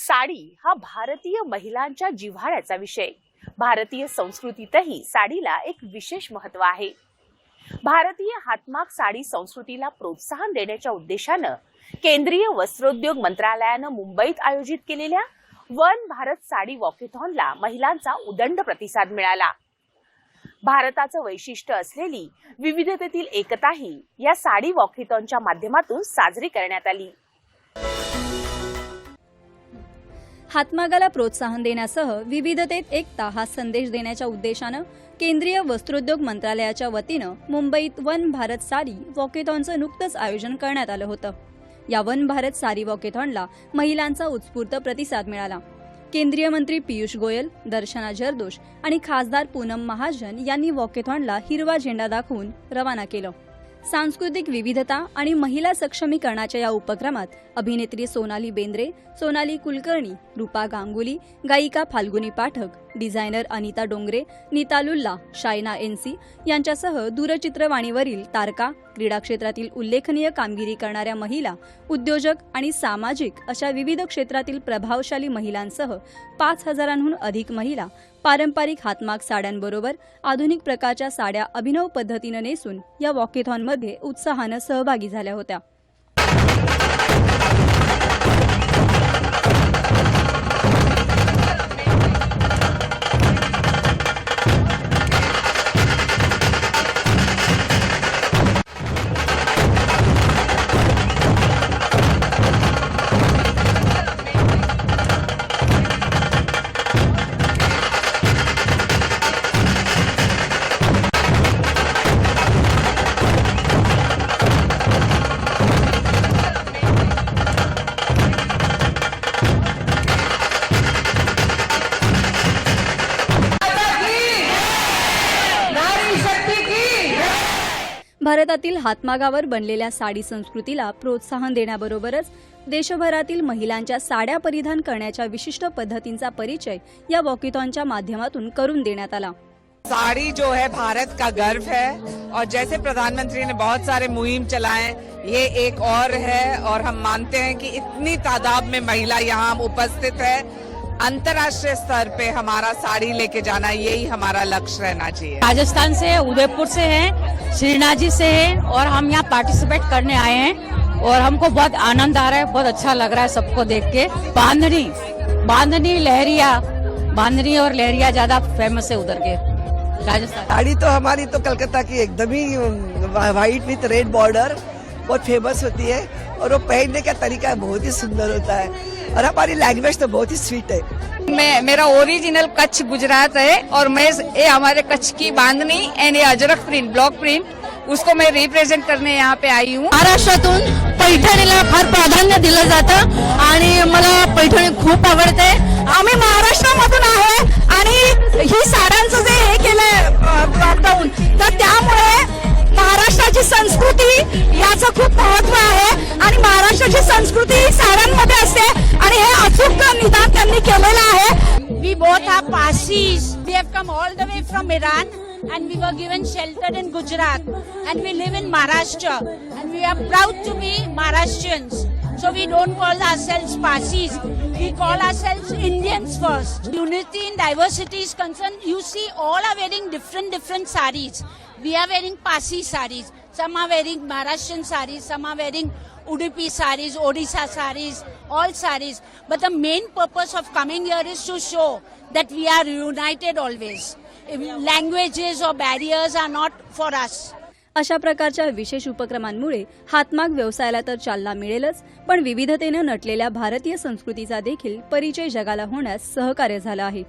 साडी हा भारतीय महिलांच्या जिव्हाळ्याचा विषय. भारतीय संस्कृतीतही साडीला एक विशेष महत्त्व आहे. भारतीय हातमाग साडी संस्कृतीला प्रोत्साहन देण्याच्या उद्देशानं केंद्रीय वस्त्रोद्योग मंत्रालयानं मुंबईत आयोजित केलेल्या वन भारत साडी वॉकेथॉनला महिलांचा उदंड प्रतिसाद मिळाला. भारताचं वैशिष्ट्य असलेली विविधतेतील एकताही या साडी वॉकेथॉनच्या माध्यमातून साजरी करण्यात आली. हातमागाला प्रोत्साहन देण्यासह विविधतेत एकता हा संदेश देण्याच्या उद्देशानं केंद्रीय वस्त्रोद्योग मंत्रालयाच्या वतीनं मुंबईत वन भारत साडी वॉकेथॉनचं नुकतंच आयोजन करण्यात आलं होतं. या वन भारत सारी वॉकेथॉनला महिलांचा उत्स्फूर्त प्रतिसाद मिळाला. केंद्रीय मंत्री पियुष गोयल दर्शना जरदोश आणि खासदार पूनम महाजन यांनी वॉकेथॉनला हिरवा झेंडा दाखवून रवाना केलं. सांस्कृतिक विविधता आणि महिला सक्षमीकरणाच्या या उपक्रमात अभिनेत्री सोनाली बेंद्रे सोनाली कुलकर्णी रूपा गांगुली गायिका फाल्गुनी पाठक डिझायनर अनिता डोंगरे नितालुल्ला शायना एनसी यांच्यासह दूरचित्रवाणीवरील तारका क्रीडा क्षेत्रातील उल्लेखनीय कामगिरी करणाऱ्या महिला उद्योजक आणि सामाजिक अशा विविध क्षेत्रातील प्रभावशाली महिलांसह पाच हजारांहून अधिक महिला पारंपरिक हातमाग साड्यांबरोबर आधुनिक प्रकारच्या साड्या अभिनव पद्धतीनं नेसून या वॉकेथॉनमध्ये उत्साहानं सहभागी झाल्या होत्या. भारतातील हातमागावर बनलेल्या साडी संस्कृतीला प्रोत्साहन देण्याबरोबरच देशभरातील महिलांच्या साड्या परिधान करण्याच्या विशिष्ट पद्धतींचा परिचय या वॉकिथॉनच्या माध्यमातून करून देण्यात आला. साड़ी जो है भारत का गर्व है। और जैसे प्रधानमंत्री ने बहुत सारे मुहिम चलाए ये एक और है। और हम मानते हैं कि इतनी तादाद में महिला यहाँ उपस्थित है। अंतर्राष्ट्रीय स्तर पे हमारा साड़ी लेके जाना यही हमारा लक्ष्य रहना चाहिए। राजस्थान से उदयपुर से हैं श्रीनाथ से हैं और हम यहाँ पार्टिसिपेट करने आए हैं और हमको बहुत आनंद आ रहा है बहुत अच्छा लग रहा है सबको देख के। बांधनी बांधनी लहरिया बांधनी और लहरिया ज़्यादा फ़ेमस है उधर के राजस्थान। साड़ी तो हमारी तो कलकत्ता की एकदम ही व्हाइट विथ रेड बॉर्डर बहुत फ़ेमस होती है। और वो पहनने का तरीका बहुत ही सुंदर होता है। और हमारी लैंग्वेज तो बहुत ही स्वीट है। मैं मेरा ओरिजिनल कच्छ गुजरात है और मैं ये हमारे कच्छ की बांधनी एंड ये अजरक प्रिंट ब्लॉक प्रिंट उसको मैं रिप्रेझेंट करने यहाँ पे आई हूँ। महाराष्ट्रातून पैठणीला फार प्राधान्य दिलं जातं आणि मला पैठणी खूप आवडते. आम्ही महाराष्ट्रामधून आहे आणि ही साड्यांचं जे हे केलंय लॉकडाऊन तर त्यामुळे महाराष्ट्राची संस्कृती याचं खूप महत्त्व आहे. महाराष्ट्राची संस्कृती ही साड्यांमध्ये असते आणि हे अचूक निदान त्यांनी केलेलं आहे We both are Parsis. We have come all the way from Iran and we were given shelter in Gujarat and we live in Maharashtra and we are proud to be Maharashtrians. So we don't call ourselves Parsis. We call ourselves Indians first. Unity in diversity is concerned. You see, all are wearing different, different saris. We are wearing Parsi saris. Some are wearing Maharashtrian saris. Some are wearing Udupi saris, Odisha saris, all saris. But the main purpose of coming here is to show that we are united always. Languages or barriers are not for us. अशा प्रकारच्या विशेष उपक्रमांमुळे हातमाग व्यवसायाला तर चालना मिळेलच पण विविधतेनं नटलेल्या भारतीय संस्कृतीचा देखील परिचय जगाला होण्यास सहकार्य झालं आहे